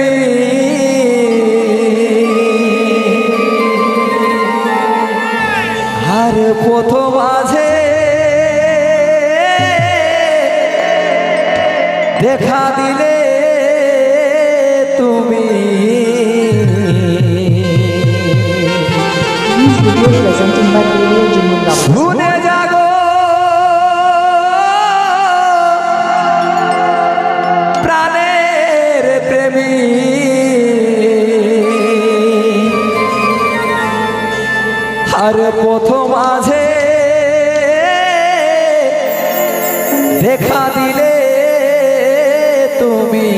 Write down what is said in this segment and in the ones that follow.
প্রেমী আর প্রথম মাঝে দেখা দিলে তুমি। This আর প্রথম মাঝে দেখা দিলে তুমি।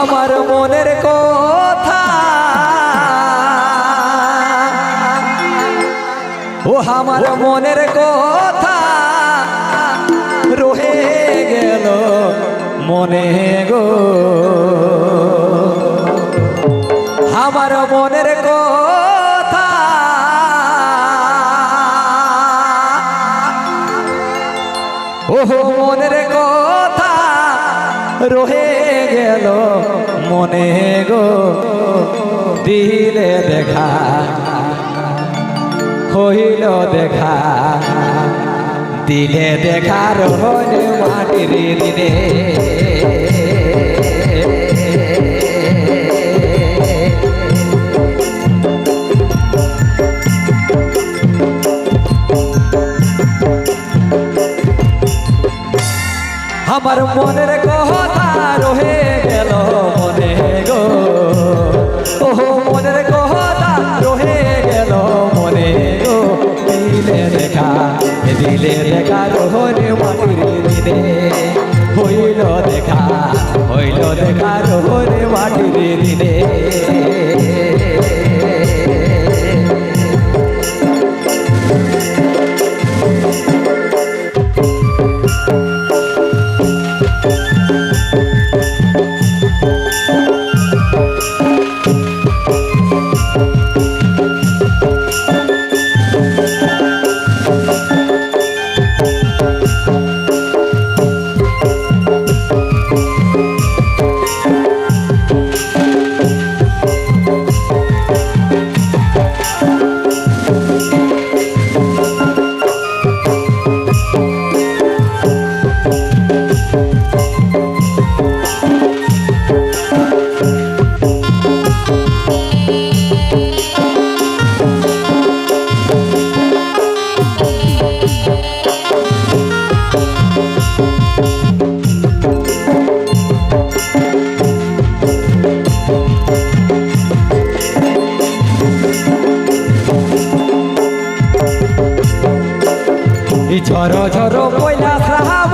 আমার মনের কথা ও আমার মনের কথা রহে গেল মনে গো। আমার মনের কথা। ওহো, মনের কথা রহে গেল মনে গো, দিলে দেখা, হইল দেখা, দিলে দেখার হইল মাটির দিনে। মাটির ঝড় ঝড় পয়লা শ্রাব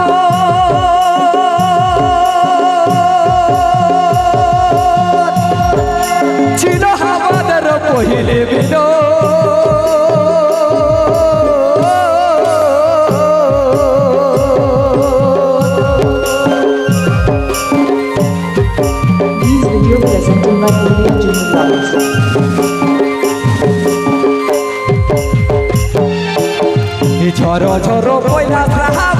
ছিল আমাদের পহিলে বিল This video ঝড় ঝড় পয়লা শ্রাব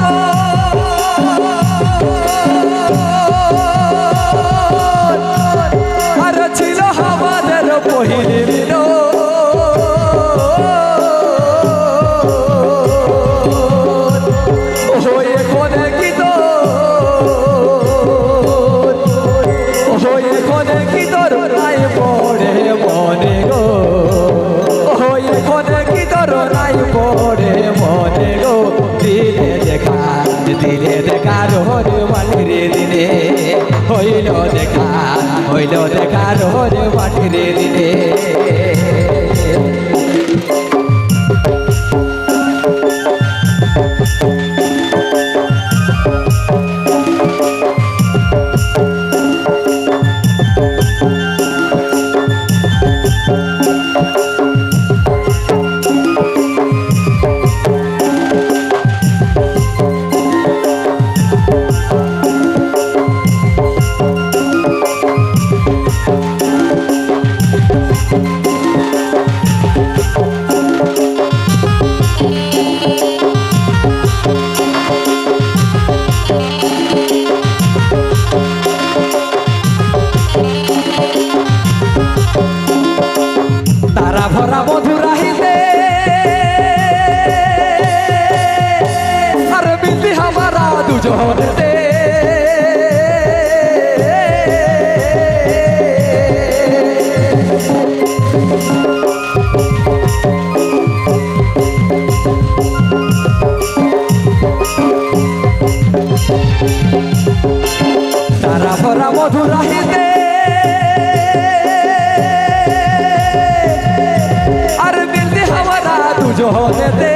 হরে মনে গো দিলে দেখা দিলে দেখা হরে মাটিরে দিনে হইল দেখা হইল দেখা হরে মাটিরে দিনে দুজনেতে তারা ভরা মধুর আহিতে আর মিলতে হামারা দুজনেতে।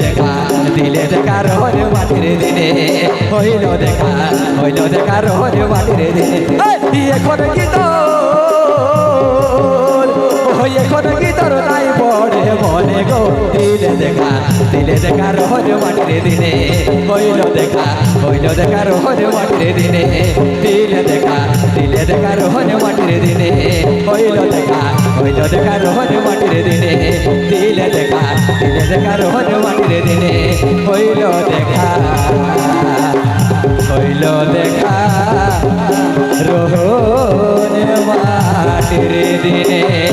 দেখা, দিলে দেখা রহরে মাটির দিনে। হইল দেখা হইল দেখা রহরে মাটির দিনে। এখন কি এখন কি তোর নাই পড়ে মনে গো। দিলে দেখা দিলে দেখা রহরে মাটির দিনে। হইল দেখা হইল দেখা রহরে মাটির দিনে। দিলে দেখা দিলে দেখা রহরে মাটির দিনে। হইল দেখা হইল দেখা রহরে মাটির দিনে, দিলে দেখা দিলে দেখা রহরে মাটির দিনে, হইল দেখা হইল দেখা, রোহন মাটির দিনে।